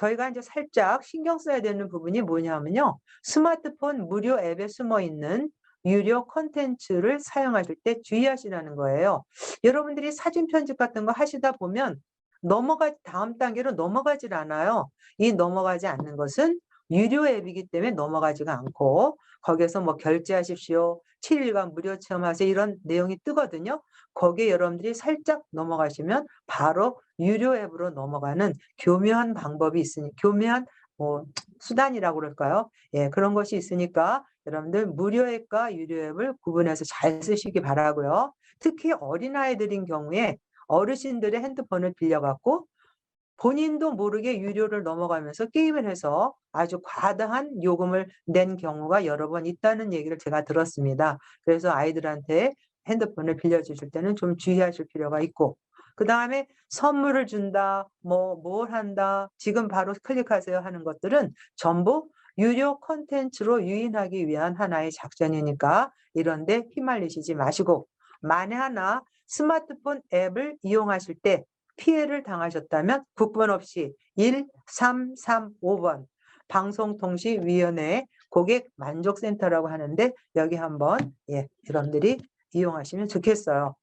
저희가 이제 살짝 신경 써야 되는 부분이 뭐냐면요. 스마트폰 무료 앱에 숨어 있는 유료 콘텐츠를 사용하실 때 주의하시라는 거예요. 여러분들이 사진 편집 같은 거 하시다 보면 넘어가 다음 단계로 넘어가질 않아요. 이 넘어가지 않는 것은 유료 앱이기 때문에 넘어가지가 않고 거기에서 뭐 결제하십시오. 7일간 무료 체험하세요. 이런 내용이 뜨거든요. 거기에 여러분들이 살짝 넘어가시면 바로 유료 앱으로 넘어가는 교묘한 방법이 있으니 교묘한 뭐 수단이라고 그럴까요? 예, 그런 것이 있으니까 여러분들 무료 앱과 유료 앱을 구분해서 잘 쓰시기 바라고요. 특히 어린아이들인 경우에 어르신들의 핸드폰을 빌려갖고 본인도 모르게 유료를 넘어가면서 게임을 해서 아주 과다한 요금을 낸 경우가 여러 번 있다는 얘기를 제가 들었습니다. 그래서 아이들한테 핸드폰을 빌려주실 때는 좀 주의하실 필요가 있고 그 다음에 선물을 준다, 뭐, 뭘 한다, 지금 바로 클릭하세요 하는 것들은 전부 유료 콘텐츠로 유인하기 위한 하나의 작전이니까 이런데 휘말리시지 마시고 만에 하나 스마트폰 앱을 이용하실 때 피해를 당하셨다면 국번 없이 1335번 방송통신위원회 고객 만족센터라고 하는데 여기 한번 예, 여러분들이 이용하시면 좋겠어요.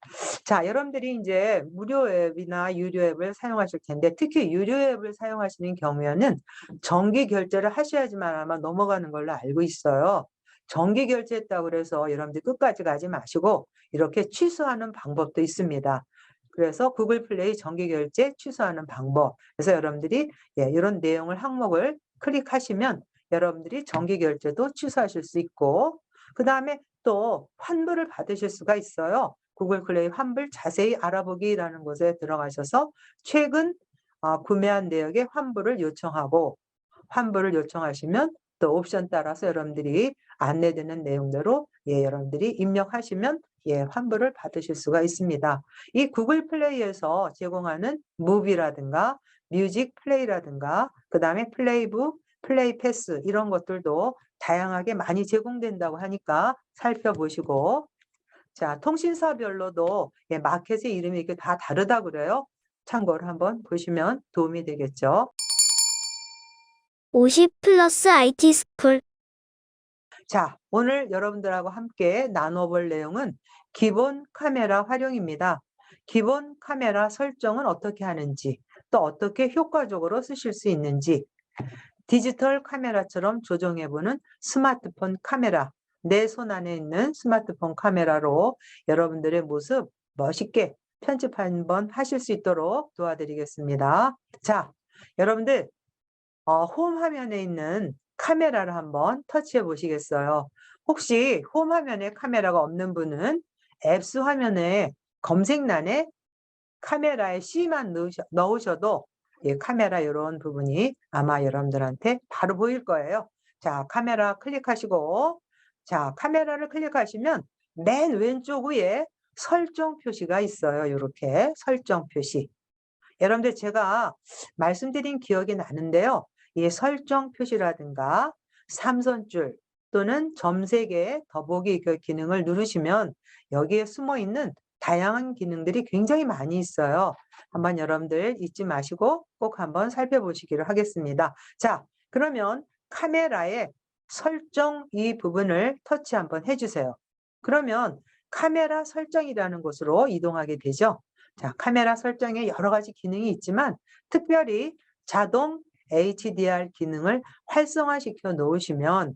자, 여러분들이 이제 무료 앱이나 유료 앱을 사용하실 텐데 특히 유료 앱을 사용하시는 경우에는 정기 결제를 하셔야지만 아마 넘어가는 걸로 알고 있어요. 정기 결제했다고 그래서 여러분들 끝까지 가지 마시고 이렇게 취소하는 방법도 있습니다. 그래서 구글 플레이 정기 결제 취소하는 방법. 그래서 여러분들이 예, 이런 내용을 항목을 클릭하시면 여러분들이 정기 결제도 취소하실 수 있고 그 다음에 또 환불을 받으실 수가 있어요. 구글 플레이 환불 자세히 알아보기라는 곳에 들어가셔서 최근 어, 구매한 내역에 환불을 요청하고 환불을 요청하시면 또 옵션 따라서 여러분들이 안내되는 내용대로 예, 여러분들이 입력하시면 예, 환불을 받으실 수가 있습니다. 이 구글 플레이에서 제공하는 무비라든가 뮤직 플레이라든가 그 다음에 플레이북, 플레이 패스 이런 것들도 다양하게 많이 제공된다고 하니까 살펴보시고 자 통신사별로도 예, 마켓의 이름이 이렇게 다 다르다 그래요. 참고를 한번 보시면 도움이 되겠죠. 50 플러스 IT 스쿨 자, 오늘 여러분들하고 함께 나눠볼 내용은 기본 카메라 활용입니다. 기본 카메라 설정은 어떻게 하는지, 또 어떻게 효과적으로 쓰실 수 있는지, 디지털 카메라처럼 조정해보는 스마트폰 카메라, 내 손 안에 있는 스마트폰 카메라로 여러분들의 모습 멋있게 편집 한번 하실 수 있도록 도와드리겠습니다. 자, 여러분들 어, 홈 화면에 있는 카메라를 한번 터치해 보시겠어요? 혹시 홈 화면에 카메라가 없는 분은 앱스 화면에 검색란에 카메라에 C만 넣으셔, 넣으셔도 예, 카메라 이런 부분이 아마 여러분들한테 바로 보일 거예요. 자, 카메라 클릭하시고 자, 카메라를 클릭하시면 맨 왼쪽 위에 설정 표시가 있어요. 이렇게 설정 표시. 여러분들 제가 말씀드린 기억이 나는데요. 이 설정 표시라든가 삼선줄 또는 점색의 더보기 그 기능을 누르시면 여기에 숨어 있는 다양한 기능들이 굉장히 많이 있어요. 한번 여러분들 잊지 마시고 꼭 한번 살펴보시기를 하겠습니다. 자, 그러면 카메라의 설정 이 부분을 터치 한번 해주세요. 그러면 카메라 설정이라는 곳으로 이동하게 되죠. 자, 카메라 설정에 여러 가지 기능이 있지만 특별히 자동 HDR 기능을 활성화시켜 놓으시면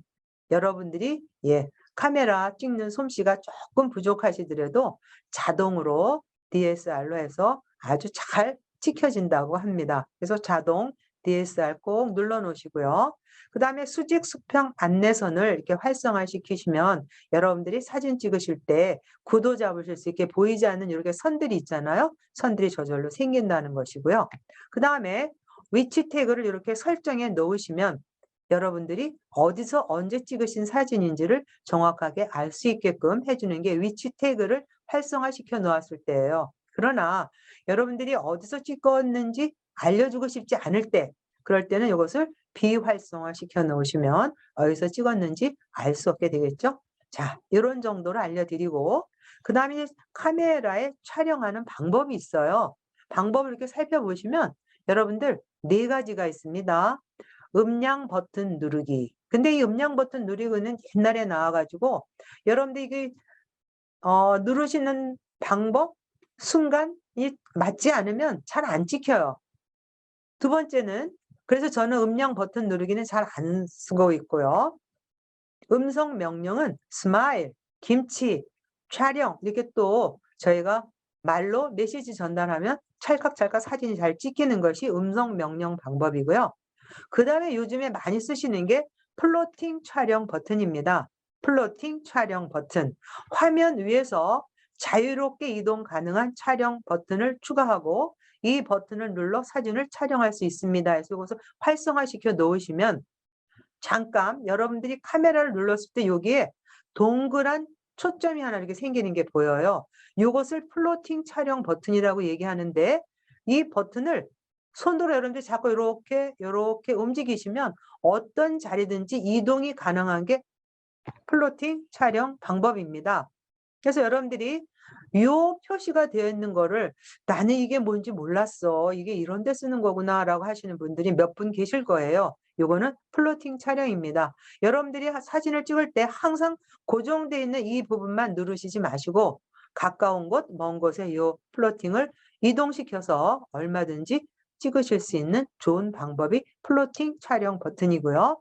여러분들이 예, 카메라 찍는 솜씨가 조금 부족하시더라도 자동으로 DSR로 해서 아주 잘 찍혀진다고 합니다. 그래서 자동 DSR 꼭 눌러 놓으시고요. 그 다음에 수직 수평 안내선을 이렇게 활성화시키시면 여러분들이 사진 찍으실 때 구도 잡으실 수 있게 보이지 않는 이렇게 선들이 있잖아요. 선들이 저절로 생긴다는 것이고요. 그 다음에 위치 태그를 이렇게 설정해 놓으시면 여러분들이 어디서 언제 찍으신 사진인지를 정확하게 알 수 있게끔 해주는 게 위치 태그를 활성화시켜 놓았을 때예요. 그러나 여러분들이 어디서 찍었는지 알려주고 싶지 않을 때 그럴 때는 이것을 비활성화 시켜 놓으시면 어디서 찍었는지 알 수 없게 되겠죠. 자, 이런 정도로 알려드리고 그 다음에 카메라에 촬영하는 방법이 있어요. 방법을 이렇게 살펴보시면 여러분들 네 가지가 있습니다. 음량 버튼 누르기. 근데 이 음량 버튼 누르기는 옛날에 나와가지고 여러분들 이게 어, 누르시는 방법, 순간이 맞지 않으면 잘 안 찍혀요. 두 번째는 그래서 저는 음량 버튼 누르기는 잘 안 쓰고 있고요. 음성 명령은 스마일, 김치, 촬영 이렇게 또 저희가 말로 메시지 전달하면 찰칵찰칵 사진이 잘 찍히는 것이 음성 명령 방법이고요. 그 다음에 요즘에 많이 쓰시는 게 플로팅 촬영 버튼입니다. 플로팅 촬영 버튼. 화면 위에서 자유롭게 이동 가능한 촬영 버튼을 추가하고 이 버튼을 눌러 사진을 촬영할 수 있습니다. 그래서 이것을 활성화시켜 놓으시면 잠깐 여러분들이 카메라를 눌렀을 때 여기에 동그란 초점이 하나 이렇게 생기는 게 보여요. 이것을 플로팅 촬영 버튼이라고 얘기하는데 이 버튼을 손으로 여러분들이 자꾸 이렇게 이렇게 움직이시면 어떤 자리든지 이동이 가능한 게 플로팅 촬영 방법입니다. 그래서 여러분들이 이 표시가 되어 있는 거를 나는 이게 뭔지 몰랐어. 이게 이런 데 쓰는 거구나 라고 하시는 분들이 몇 분 계실 거예요. 요거는 플로팅 촬영입니다. 여러분들이 하- 사진을 찍을 때 항상 고정되어 있는 이 부분만 누르시지 마시고 가까운 곳, 먼 곳에 이 플로팅을 이동시켜서 얼마든지 찍으실 수 있는 좋은 방법이 플로팅 촬영 버튼이고요.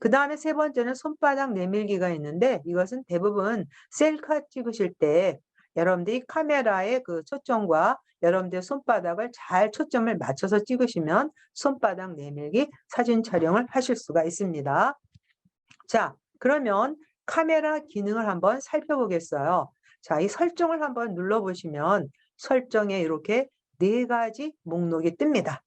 그 다음에 세 번째는 손바닥 내밀기가 있는데 이것은 대부분 셀카 찍으실 때 여러분들이 카메라의 그 초점과 여러분들의 손바닥을 잘 초점을 맞춰서 찍으시면 손바닥 내밀기 사진 촬영을 하실 수가 있습니다. 자, 그러면 카메라 기능을 한번 살펴보겠어요. 자, 이 설정을 한번 눌러보시면 설정에 이렇게 네 가지 목록이 뜹니다.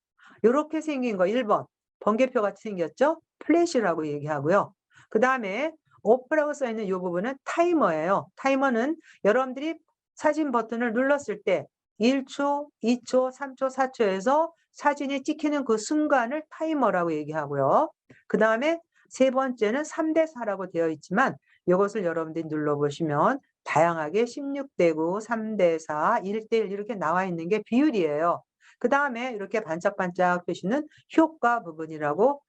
이렇게 생긴 거 1번 번개표 같이 생겼죠? 플래시라고 얘기하고요. 그 다음에 오프라고 써 있는 이 부분은 타이머예요. 타이머는 여러분들이 사진 버튼을 눌렀을 때 1초, 2초, 3초, 4초에서 사진이 찍히는 그 순간을 타이머라고 얘기하고요. 그 다음에 세 번째는 3대 4라고 되어 있지만 이것을 여러분들이 눌러보시면 다양하게 16대 9, 3대 4, 1대 1 이렇게 나와 있는 게 비율이에요. 그 다음에 이렇게 반짝반짝 표시는 효과 부분이라고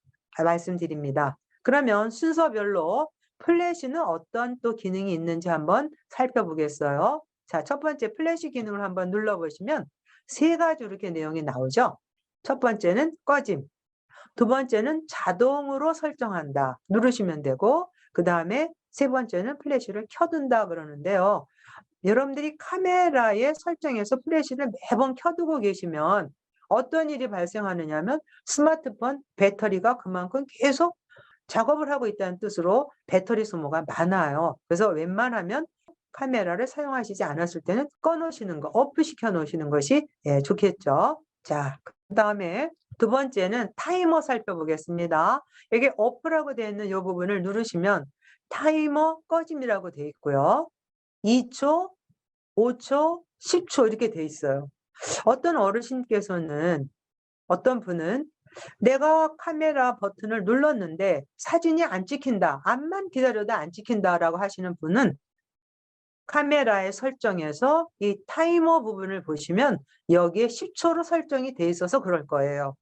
말씀드립니다. 그러면 순서별로 플래시는 어떤 또 기능이 있는지 한번 살펴보겠어요. 자, 첫 번째 플래시 기능을 한번 눌러보시면 세 가지 이렇게 내용이 나오죠. 첫 번째는 꺼짐. 두 번째는 자동으로 설정한다. 누르시면 되고, 그 다음에 세 번째는 플래시를 켜둔다 그러는데요. 여러분들이 카메라의 설정에서 플래시를 매번 켜두고 계시면 어떤 일이 발생하느냐면 스마트폰 배터리가 그만큼 계속 작업을 하고 있다는 뜻으로 배터리 소모가 많아요. 그래서 웬만하면 카메라를 사용하시지 않았을 때는 꺼놓으시는 거, 오프 시켜 놓으시는 것이 예, 좋겠죠. 자, 그 다음에 두 번째는 타이머 살펴보겠습니다. 여기 오프라고 되어 있는 이 부분을 누르시면 타이머 꺼짐이라고 되어 있고요. 2초, 5초, 10초 이렇게 돼 있어요. 어떤 어르신께서는 어떤 분은 내가 카메라 버튼을 눌렀는데 사진이 안 찍힌다. 암만 기다려도 안 찍힌다라고 하시는 분은 카메라의 설정에서 이 타이머 부분을 보시면 여기에 10초로 설정이 돼 있어서 그럴 거예요.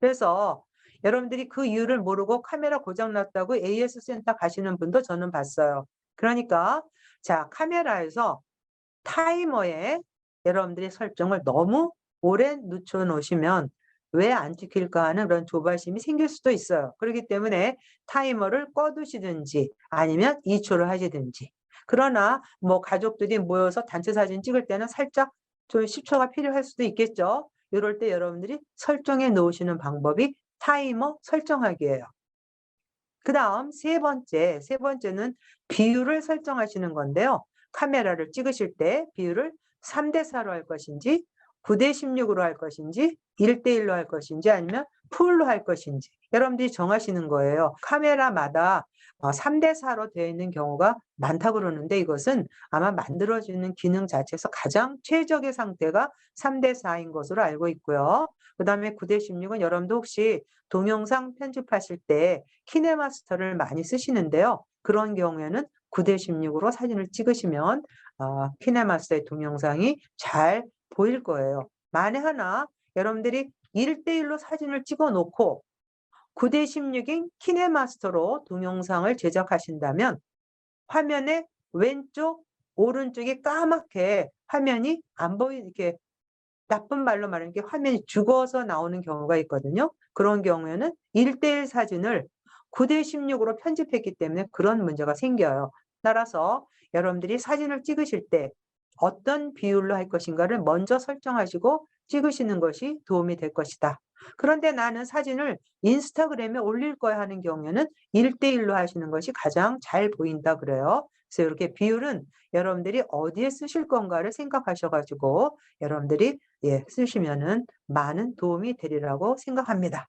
그래서 여러분들이 그 이유를 모르고 카메라 고장 났다고 AS 센터 가시는 분도 저는 봤어요. 그러니까 자, 카메라에서 타이머에 여러분들이 설정을 너무 오래 늦춰 놓으시면 왜 안 찍힐까 하는 그런 조바심이 생길 수도 있어요. 그렇기 때문에 타이머를 꺼두시든지 아니면 2초를 하시든지. 그러나 뭐 가족들이 모여서 단체 사진 찍을 때는 살짝 좀 10초가 필요할 수도 있겠죠. 이럴 때 여러분들이 설정해 놓으시는 방법이 타이머 설정하기 예요. 그 다음 세 번째, 세 번째는 비율을 설정하시는 건데요. 카메라를 찍으실 때 비율을 3대 4로 할 것인지 9대 16으로 할 것인지 1대 1로 할 것인지 아니면 풀로 할 것인지 여러분들이 정하시는 거예요. 카메라마다 3대 4로 되어 있는 경우가 많다고 그러는데 이것은 아마 만들어지는 기능 자체에서 가장 최적의 상태가 3대 4인 것으로 알고 있고요. 그 다음에 9대 16은 여러분도 혹시 동영상 편집하실 때 키네마스터를 많이 쓰시는데요. 그런 경우에는 9대 16으로 사진을 찍으시면 어, 키네마스터의 동영상이 잘 보일 거예요. 만에 하나 여러분들이 1대1로 사진을 찍어 놓고 9대 16인 키네마스터로 동영상을 제작하신다면 화면의 왼쪽, 오른쪽이 까맣게 화면이 안 보이, 이렇게 나쁜 말로 말하는 게 화면이 죽어서 나오는 경우가 있거든요. 그런 경우에는 1대1 사진을 9대 16으로 편집했기 때문에 그런 문제가 생겨요. 따라서 여러분들이 사진을 찍으실 때 어떤 비율로 할 것인가를 먼저 설정하시고 찍으시는 것이 도움이 될 것이다. 그런데 나는 사진을 인스타그램에 올릴 거야 하는 경우에는 1대1로 하시는 것이 가장 잘 보인다 그래요. 그래서 이렇게 비율은 여러분들이 어디에 쓰실 건가를 생각하셔가지고 여러분들이 예, 쓰시면은 많은 도움이 되리라고 생각합니다.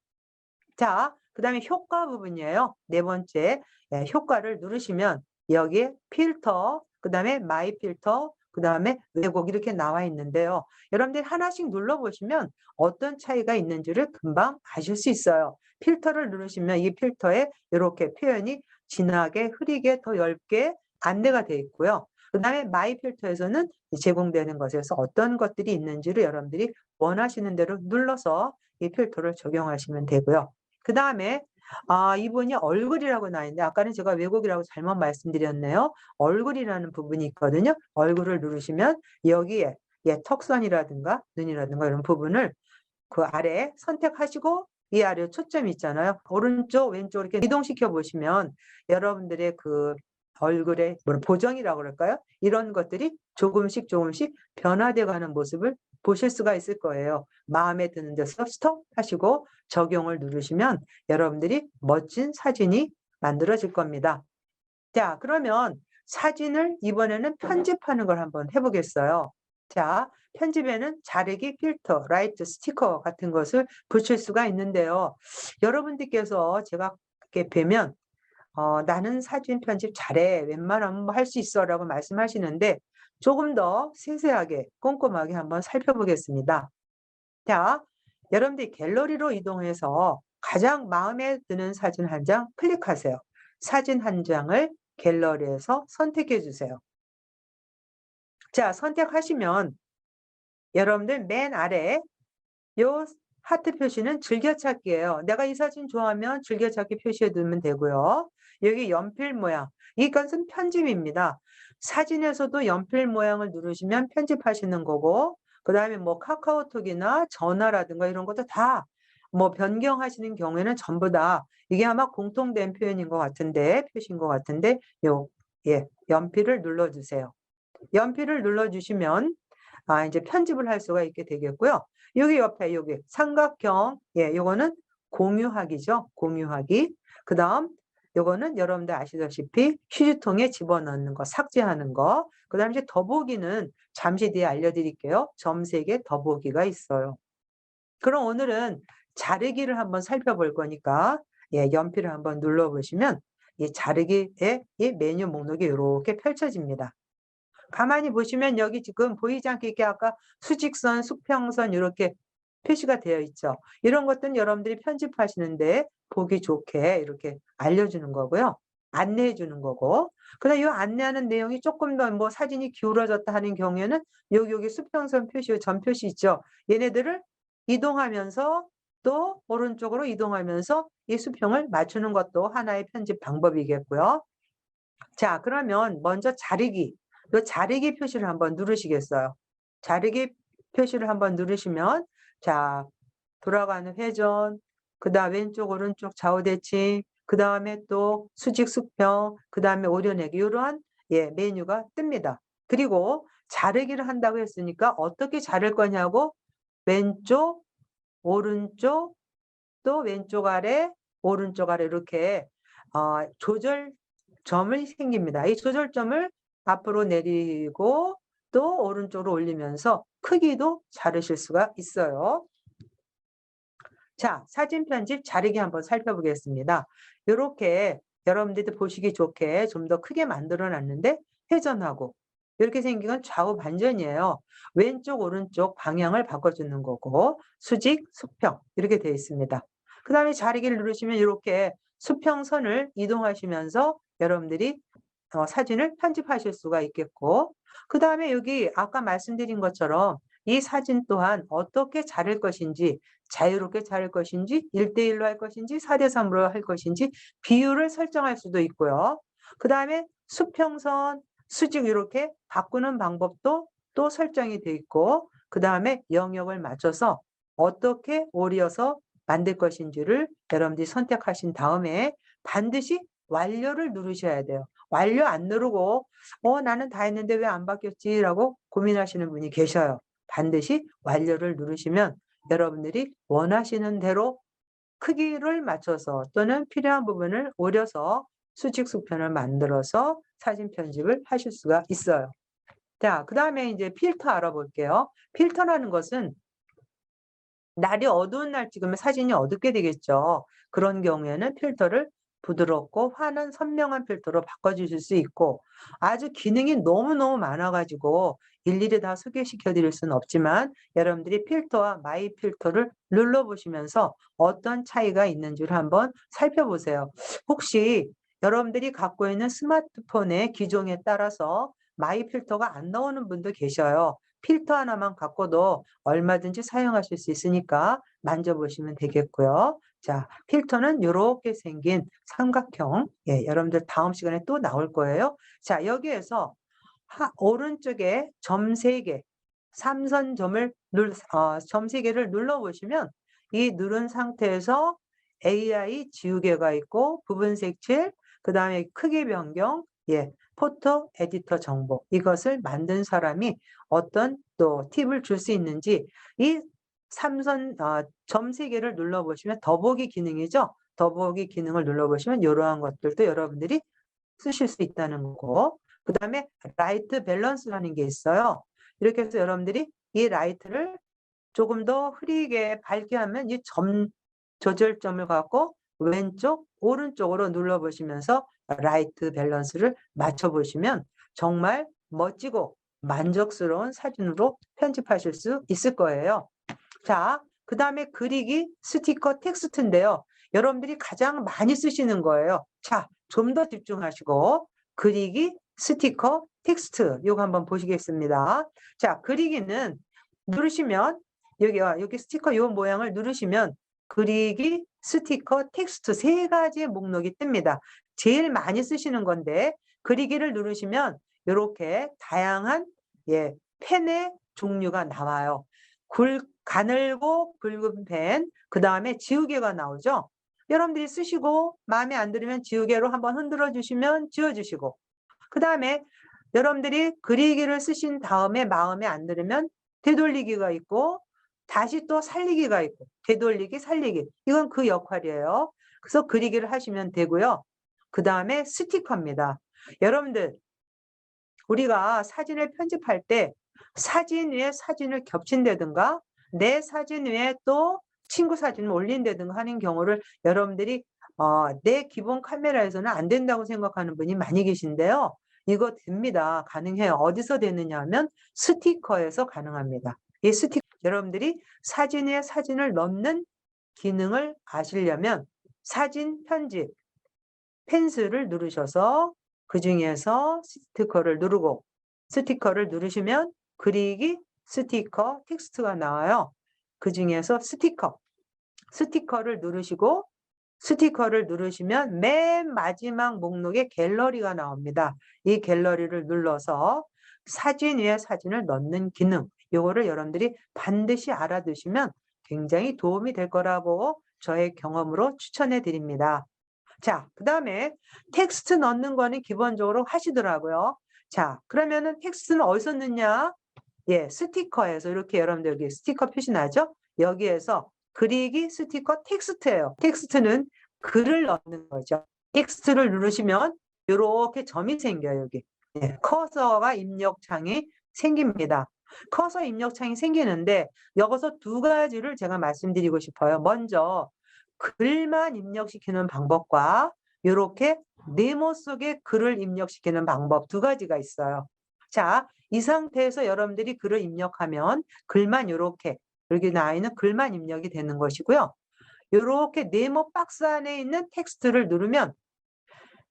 자, 그 다음에 효과 부분이에요. 네 번째, 예, 효과를 누르시면 여기에 필터, 그 다음에 마이 필터, 그 다음에 왜곡 이렇게 나와 있는데요. 여러분들 하나씩 눌러보시면 어떤 차이가 있는지를 금방 아실 수 있어요. 필터를 누르시면 이 필터에 이렇게 표현이 진하게, 흐리게, 더 얇게 안내가 되어 있고요. 그 다음에 마이 필터에서는 제공되는 것에서 어떤 것들이 있는지를 여러분들이 원하시는 대로 눌러서 이 필터를 적용하시면 되고요. 그 다음에 아, 이분이 얼굴이라고 나와 있는데 아까는 제가 왜곡이라고 잘못 말씀드렸네요. 얼굴이라는 부분이 있거든요. 얼굴을 누르시면 여기에 예, 턱선이라든가 눈이라든가 이런 부분을 그 아래 선택하시고 이 아래 초점이 있잖아요. 오른쪽, 왼쪽 이렇게 이동시켜 보시면 여러분들의 그 얼굴의 뭐 보정이라고 그럴까요? 이런 것들이 조금씩 조금씩 변화돼 가는 모습을 보실 수가 있을 거예요. 마음에 드는 데서 스톱 하시고 적용을 누르시면 여러분들이 멋진 사진이 만들어질 겁니다. 자, 그러면 사진을 이번에는 편집하는 걸 한번 해보겠어요. 자, 편집에는 자르기 필터, 라이트 스티커 같은 것을 붙일 수가 있는데요. 여러분들께서 제가 이렇게 뵈면 어, 나는 사진 편집 잘해. 웬만하면 뭐 할 수 있어. 라고 말씀하시는데 조금 더 세세하게 꼼꼼하게 한번 살펴보겠습니다. 자, 여러분들이 갤러리로 이동해서 가장 마음에 드는 사진 한 장 클릭하세요. 사진 한 장을 갤러리에서 선택해 주세요. 자, 선택하시면 여러분들 맨 아래 요 하트 표시는 즐겨찾기예요. 내가 이 사진 좋아하면 즐겨찾기 표시해 두면 되고요. 여기 연필 모양. 이것은 편집입니다. 사진에서도 연필 모양을 누르시면 편집하시는 거고 그 다음에 뭐 카카오톡이나 전화라든가 이런 것도 다 뭐 변경하시는 경우에는 전부 다 이게 아마 공통된 표현인 것 같은데 표시인 것 같은데 요 예, 연필을 눌러주세요. 연필을 눌러주시면 아 이제 편집을 할 수가 있게 되겠고요. 여기 옆에 여기 삼각형 예, 요거는 공유하기죠. 공유하기. 그 다음 요거는 여러분들 아시다시피 휴지통에 집어넣는 거, 삭제하는 거. 그 다음에 더보기는 잠시 뒤에 알려드릴게요. 점색의 더보기가 있어요. 그럼 오늘은 자르기를 한번 살펴볼 거니까 예, 연필을 한번 눌러보시면 이 자르기의 이 메뉴 목록이 이렇게 펼쳐집니다. 가만히 보시면 여기 지금 보이지 않게 이렇게 아까 수직선, 수평선 이렇게 표시가 되어 있죠. 이런 것들은 여러분들이 편집하시는데 보기 좋게 이렇게 알려주는 거고요. 안내해 주는 거고. 그다음 이 안내하는 내용이 조금 더 뭐 사진이 기울어졌다 하는 경우에는 여기 여기 수평선 표시, 전 표시 있죠. 얘네들을 이동하면서 또 오른쪽으로 이동하면서 이 수평을 맞추는 것도 하나의 편집 방법이겠고요. 자, 그러면 먼저 자르기. 이 자르기 표시를 한번 누르시겠어요? 자르기 표시를 한번 누르시면 자, 돌아가는 회전, 그 다음 왼쪽, 오른쪽 좌우 대칭, 그 다음에 또 수직 수평, 그 다음에 오려내기 이러한 예, 메뉴가 뜹니다. 그리고 자르기를 한다고 했으니까 어떻게 자를 거냐고 왼쪽, 오른쪽, 또 왼쪽 아래, 오른쪽 아래 이렇게 어, 조절점이 생깁니다. 이 조절점을 앞으로 내리고 또 오른쪽으로 올리면서 크기도 자르실 수가 있어요. 자, 사진 편집 자르기 한번 살펴보겠습니다. 이렇게 여러분들도 보시기 좋게 좀 더 크게 만들어 놨는데 회전하고 이렇게 생긴 건 좌우 반전이에요. 왼쪽, 오른쪽 방향을 바꿔주는 거고 수직, 수평 이렇게 되어 있습니다. 그 다음에 자르기를 누르시면 이렇게 수평선을 이동하시면서 여러분들이 어, 사진을 편집하실 수가 있겠고 그 다음에 여기 아까 말씀드린 것처럼 이 사진 또한 어떻게 자를 것인지 자유롭게 자를 것인지 1대1로 할 것인지 4대3으로 할 것인지 비율을 설정할 수도 있고요. 그 다음에 수평선, 수직 이렇게 바꾸는 방법도 또 설정이 돼 있고 그 다음에 영역을 맞춰서 어떻게 오려서 만들 것인지를 여러분들이 선택하신 다음에 반드시 완료를 누르셔야 돼요. 완료 안 누르고 어 나는 다 했는데 왜 안 바뀌었지라고 고민하시는 분이 계셔요. 반드시 완료를 누르시면 여러분들이 원하시는 대로 크기를 맞춰서 또는 필요한 부분을 오려서 수직 수편을 만들어서 사진 편집을 하실 수가 있어요. 자, 그 다음에 이제 필터 알아볼게요. 필터라는 것은 날이 어두운 날 찍으면 사진이 어둡게 되겠죠. 그런 경우에는 필터를 부드럽고 환한 선명한 필터로 바꿔주실 수 있고 아주 기능이 너무너무 많아가지고 일일이 다 소개시켜 드릴 수는 없지만 여러분들이 필터와 마이 필터를 눌러보시면서 어떤 차이가 있는지를 한번 살펴보세요. 혹시 여러분들이 갖고 있는 스마트폰의 기종에 따라서 마이 필터가 안 나오는 분도 계셔요. 필터 하나만 갖고도 얼마든지 사용하실 수 있으니까 만져보시면 되겠고요. 자, 필터는 이렇게 생긴 삼각형. 예, 여러분들 다음 시간에 또 나올 거예요. 자, 여기에서 하, 오른쪽에 점세 개, 삼선점을 눌, 어, 점세 개를 눌러보시면 이 누른 상태에서 AI 지우개가 있고 부분 색칠, 그 다음에 크기 변경, 예, 포토 에디터 정보 이것을 만든 사람이 어떤 또 팁을 줄 수 있는지 이 삼선 어, 점세 개를 눌러보시면 더보기 기능이죠. 더보기 기능을 눌러보시면 이러한 것들도 여러분들이 쓰실 수 있다는 거고 그 다음에 라이트 밸런스라는 게 있어요. 이렇게 해서 여러분들이 이 라이트를 조금 더 흐리게 밝게 하면 이 점 조절점을 갖고 왼쪽 오른쪽으로 눌러보시면서 라이트 밸런스를 맞춰보시면 정말 멋지고 만족스러운 사진으로 편집하실 수 있을 거예요. 자, 그 다음에 그리기 스티커 텍스트인데요. 여러분들이 가장 많이 쓰시는 거예요. 자, 좀 더 집중하시고 그리기 스티커 텍스트 요거 한번 보시겠습니다. 자, 그리기는 누르시면 여기 와 여기 스티커 요 모양을 누르시면 그리기 스티커 텍스트 세 가지의 목록이 뜹니다. 제일 많이 쓰시는 건데 그리기를 누르시면 이렇게 다양한 예, 펜의 종류가 나와요. 굵, 가늘고 굵은 펜, 그 다음에 지우개가 나오죠. 여러분들이 쓰시고 마음에 안 들으면 지우개로 한번 흔들어 주시면 지워주시고 그 다음에 여러분들이 그리기를 쓰신 다음에 마음에 안 들으면 되돌리기가 있고 다시 또 살리기가 있고 되돌리기 살리기 이건 그 역할이에요. 그래서 그리기를 하시면 되고요. 그 다음에 스티커입니다. 여러분들 우리가 사진을 편집할 때 사진 위에 사진을 겹친다든가 내 사진 위에 또 친구 사진을 올린다든가 하는 경우를 여러분들이 어, 내 기본 카메라에서는 안 된다고 생각하는 분이 많이 계신데요. 이거 됩니다. 가능해요. 어디서 되느냐 하면 스티커에서 가능합니다. 이 스티커 여러분들이 사진 위에 사진을 넣는 기능을 아시려면 사진 편집 펜슬을 누르셔서 그 중에서 스티커를 누르고 스티커를 누르시면 그리기 스티커 텍스트가 나와요. 그 중에서 스티커 스티커를 누르시고 스티커를 누르시면 맨 마지막 목록에 갤러리가 나옵니다. 이 갤러리를 눌러서 사진 위에 사진을 넣는 기능 요거를 여러분들이 반드시 알아두시면 굉장히 도움이 될 거라고 저의 경험으로 추천해 드립니다. 자, 그 다음에 텍스트 넣는 거는 기본적으로 하시더라고요. 자, 그러면은 텍스트는 어디서 넣냐? 예, 스티커에서 이렇게 여러분들 여기 스티커 표시 나죠? 여기에서 그리기 스티커 텍스트예요. 텍스트는 글을 넣는 거죠. 텍스트를 누르시면 이렇게 점이 생겨요, 여기. 예, 커서가 입력창이 생깁니다. 커서 입력창이 생기는데 여기서 두 가지를 제가 말씀드리고 싶어요. 먼저 글만 입력시키는 방법과 이렇게 네모 속에 글을 입력시키는 방법 두 가지가 있어요. 자, 이 상태에서 여러분들이 글을 입력하면 글만 이렇게 여기 나와 있는 글만 입력이 되는 것이고요. 이렇게 네모 박스 안에 있는 텍스트를 누르면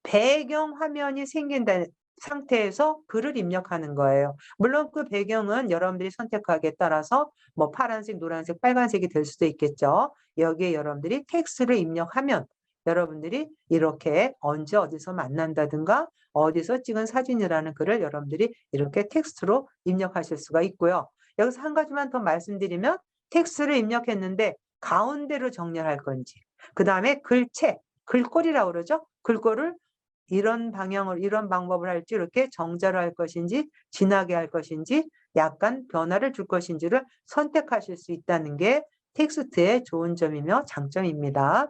배경 화면이 생긴다, 상태에서 글을 입력하는 거예요. 물론 그 배경은 여러분들이 선택하기에 따라서 뭐 파란색, 노란색, 빨간색이 될 수도 있겠죠. 여기에 여러분들이 텍스트를 입력하면 여러분들이 이렇게 언제 어디서 만난다든가 어디서 찍은 사진이라는 글을 여러분들이 이렇게 텍스트로 입력하실 수가 있고요. 여기서 한 가지만 더 말씀드리면 텍스트를 입력했는데 가운데로 정렬할 건지 그 다음에 글체, 글꼴이라고 그러죠. 글꼴을 이런 방향으로 이런 방법을 할지 이렇게 정자로 할 것인지 진하게 할 것인지 약간 변화를 줄 것인지를 선택하실 수 있다는 게 텍스트의 좋은 점이며 장점입니다.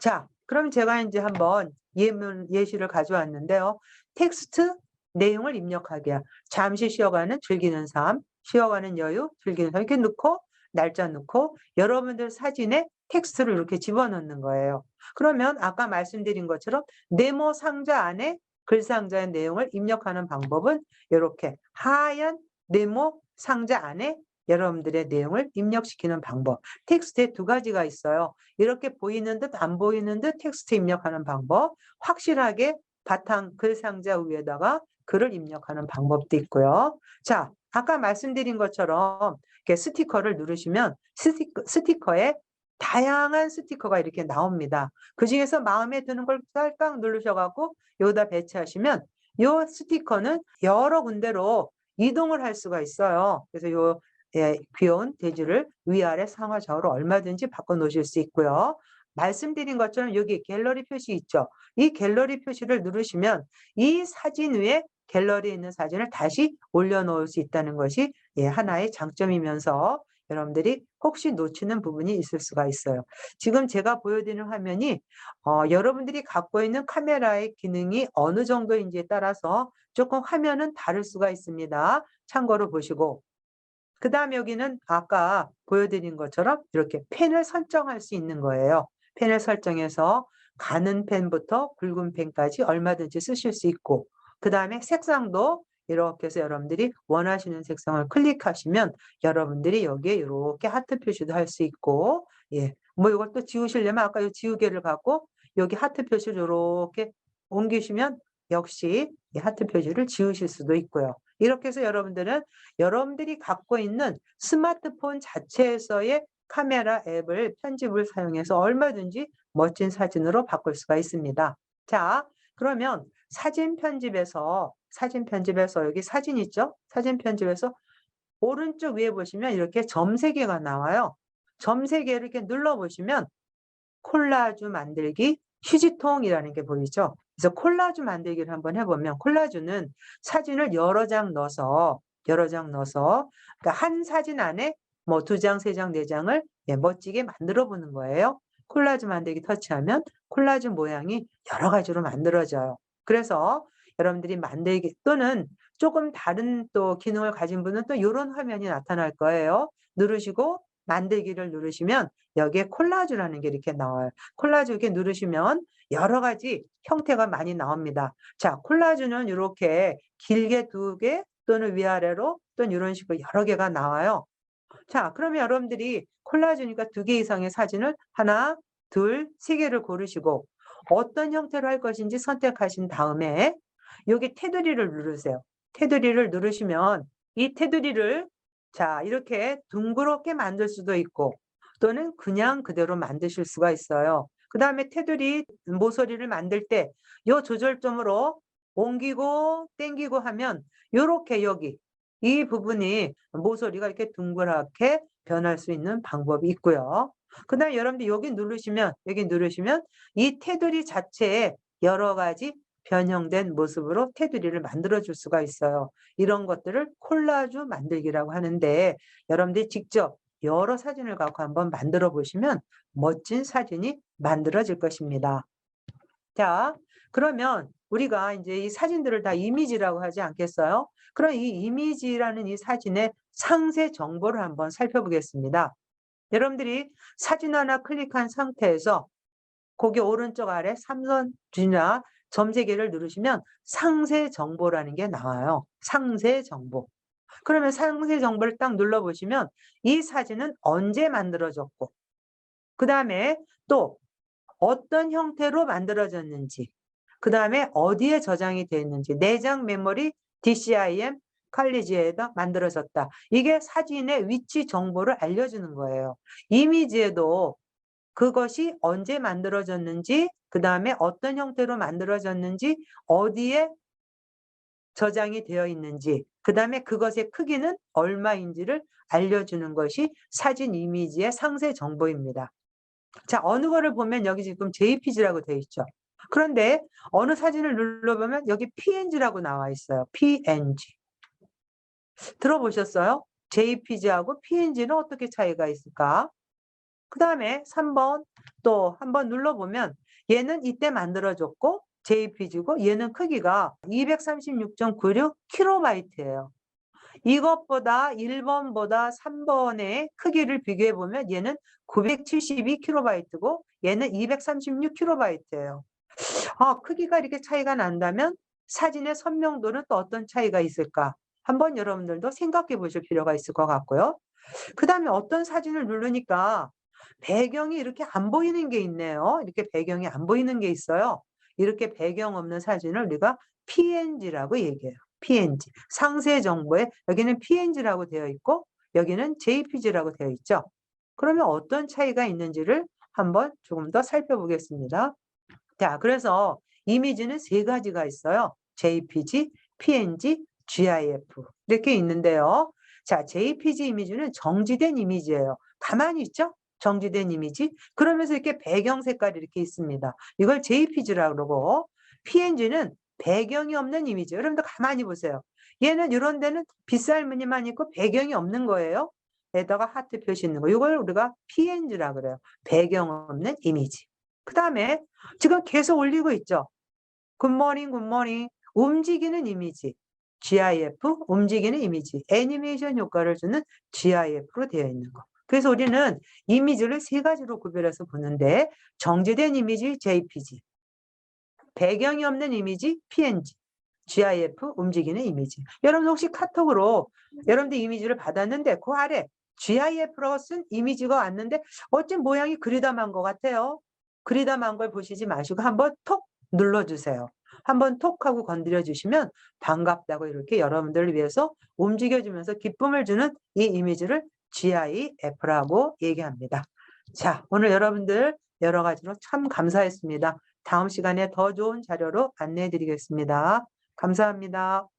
자, 그럼 제가 이제 한번 예문 예시를 가져왔는데요. 텍스트 내용을 입력하기야. 잠시 쉬어가는 즐기는 삶, 쉬어가는 여유, 즐기는 삶 이렇게 넣고 날짜 넣고 여러분들 사진에 텍스트를 이렇게 집어넣는 거예요. 그러면 아까 말씀드린 것처럼 네모 상자 안에 글 상자의 내용을 입력하는 방법은 이렇게 하얀 네모 상자 안에 여러분들의 내용을 입력시키는 방법. 텍스트에 두 가지가 있어요. 이렇게 보이는 듯 안 보이는 듯 텍스트 입력하는 방법. 확실하게 바탕 글 상자 위에다가 글을 입력하는 방법도 있고요. 자, 아까 말씀드린 것처럼 이렇게 스티커를 누르시면 스티커, 스티커에 다양한 스티커가 이렇게 나옵니다. 그 중에서 마음에 드는 걸 쌀깍 누르셔갖고 여기다 배치하시면 이 스티커는 여러 군데로 이동을 할 수가 있어요. 그래서 요 예, 귀여운 돼지를 위아래 상하 좌우로 얼마든지 바꿔 놓으실 수 있고요. 말씀드린 것처럼 여기 갤러리 표시 있죠. 이 갤러리 표시를 누르시면 이 사진 위에 갤러리에 있는 사진을 다시 올려놓을 수 있다는 것이 예, 하나의 장점이면서 여러분들이 혹시 놓치는 부분이 있을 수가 있어요. 지금 제가 보여드리는 화면이 어, 여러분들이 갖고 있는 카메라의 기능이 어느 정도인지에 따라서 조금 화면은 다를 수가 있습니다. 참고로 보시고 그 다음 여기는 아까 보여드린 것처럼 이렇게 펜을 설정할 수 있는 거예요. 펜을 설정해서 가는 펜부터 굵은 펜까지 얼마든지 쓰실 수 있고 그 다음에 색상도 이렇게 해서 여러분들이 원하시는 색상을 클릭하시면 여러분들이 여기에 이렇게 하트 표시도 할 수 있고 예, 뭐 이것도 지우시려면 아까 이 지우개를 갖고 여기 하트 표시를 이렇게 옮기시면 역시 이 하트 표시를 지우실 수도 있고요. 이렇게 해서 여러분들은 여러분들이 갖고 있는 스마트폰 자체에서의 카메라 앱을 편집을 사용해서 얼마든지 멋진 사진으로 바꿀 수가 있습니다. 자, 그러면 사진 편집에서 사진 편집에서 여기 사진 있죠? 사진 편집에서 오른쪽 위에 보시면 이렇게 점 세 개가 나와요. 점 세 개를 이렇게 눌러 보시면 콜라주 만들기 휴지통이라는 게 보이죠? 그래서 콜라주 만들기를 한번 해보면 콜라주는 사진을 여러 장 넣어서 여러 장 넣어서 그러니까 한 사진 안에 뭐 두 장, 세 장, 네 장을 예, 멋지게 만들어 보는 거예요. 콜라주 만들기 터치하면 콜라주 모양이 여러 가지로 만들어져요. 그래서 여러분들이 만들기 또는 조금 다른 또 기능을 가진 분은 또 이런 화면이 나타날 거예요. 누르시고 만들기를 누르시면 여기에 콜라주라는 게 이렇게 나와요. 콜라주 이렇게 누르시면 여러 가지 형태가 많이 나옵니다. 자, 콜라주는 이렇게 길게 두 개 또는 위아래로 또는 이런 식으로 여러 개가 나와요. 자, 그러면 여러분들이 콜라주니까 두 개 이상의 사진을 하나, 둘, 세 개를 고르시고 어떤 형태로 할 것인지 선택하신 다음에 여기 테두리를 누르세요. 테두리를 누르시면 이 테두리를 자, 이렇게 둥그렇게 만들 수도 있고 또는 그냥 그대로 만드실 수가 있어요. 그 다음에 테두리 모서리를 만들 때이 조절점으로 옮기고 땡기고 하면 이렇게 여기 이 부분이 모서리가 이렇게 둥그랗게 변할 수 있는 방법이 있고요. 그 다음에 여러분들 여기 누르시면 여기 누르시면 이 테두리 자체에 여러 가지 변형된 모습으로 테두리를 만들어 줄 수가 있어요. 이런 것들을 콜라주 만들기라고 하는데 여러분들이 직접 여러 사진을 갖고 한번 만들어 보시면 멋진 사진이 만들어질 것입니다. 자, 그러면 우리가 이제 이 사진들을 다 이미지라고 하지 않겠어요? 그럼 이 이미지라는 이 사진의 상세 정보를 한번 살펴보겠습니다. 여러분들이 사진 하나 클릭한 상태에서 거기 오른쪽 아래 삼선 주나 점세 개를 누르시면 상세 정보라는 게 나와요. 상세 정보. 그러면 상세 정보를 딱 눌러보시면 이 사진은 언제 만들어졌고 그 다음에 또 어떤 형태로 만들어졌는지 그 다음에 어디에 저장이 되어 있는지, 내장 메모리 DCIM 칼리지에다 만들어졌다. 이게 사진의 위치 정보를 알려주는 거예요. 이미지에도 그것이 언제 만들어졌는지, 그 다음에 어떤 형태로 만들어졌는지, 어디에 저장이 되어 있는지, 그 다음에 그것의 크기는 얼마인지를 알려주는 것이 사진 이미지의 상세 정보입니다. 자, 어느 거를 보면 여기 지금 JPG라고 되어 있죠. 그런데 어느 사진을 눌러보면 여기 PNG라고 나와 있어요. PNG. 들어보셨어요? JPG하고 PNG는 어떻게 차이가 있을까? 그 다음에 3번 또 한번 눌러보면 얘는 이때 만들어졌고 JPG고 얘는 크기가 236.96kb예요. 이것보다 1번보다 3번의 크기를 비교해 보면 얘는 972kb고 얘는 236kb예요. 아, 크기가 이렇게 차이가 난다면 사진의 선명도는 또 어떤 차이가 있을까? 한번 여러분들도 생각해 보실 필요가 있을 것 같고요. 그 다음에 어떤 사진을 누르니까 배경이 이렇게 안 보이는 게 있네요. 이렇게 배경이 안 보이는 게 있어요. 이렇게 배경 없는 사진을 우리가 PNG라고 얘기해요. PNG. 상세 정보에 여기는 PNG라고 되어 있고 여기는 JPG라고 되어 있죠. 그러면 어떤 차이가 있는지를 한번 조금 더 살펴보겠습니다. 자, 그래서 이미지는 세 가지가 있어요. JPG, PNG, GIF 이렇게 있는데요. 자, JPG 이미지는 정지된 이미지예요. 가만히 있죠? 정지된 이미지. 그러면서 이렇게 배경 색깔이 이렇게 있습니다. 이걸 JPG라고 그러고 PNG는 배경이 없는 이미지. 여러분들 가만히 보세요. 얘는 이런 데는 빗살 무늬만 있고 배경이 없는 거예요. 에다가 하트 표시 있는 거. 이걸 우리가 PNG라 그래요. 배경 없는 이미지. 그 다음에 지금 계속 올리고 있죠. 굿모닝, 굿모닝. 움직이는 이미지. GIF, 움직이는 이미지. 애니메이션 효과를 주는 GIF로 되어 있는 거. 그래서 우리는 이미지를 세 가지로 구별해서 보는데 정지된 이미지 JPG, 배경이 없는 이미지 PNG, GIF 움직이는 이미지. 여러분 혹시 카톡으로 여러분들 이미지를 받았는데 그 아래 GIF라고 쓴 이미지가 왔는데 어찌 모양이 그리담한 것 같아요. 그리담한 걸 보시지 마시고 한번 톡 눌러주세요. 한번 톡 하고 건드려 주시면 반갑다고 이렇게 여러분들을 위해서 움직여주면서 기쁨을 주는 이 이미지를 GIF라고 얘기합니다. 자, 오늘 여러분들 여러 가지로 참 감사했습니다. 다음 시간에 더 좋은 자료로 안내해 드리겠습니다. 감사합니다.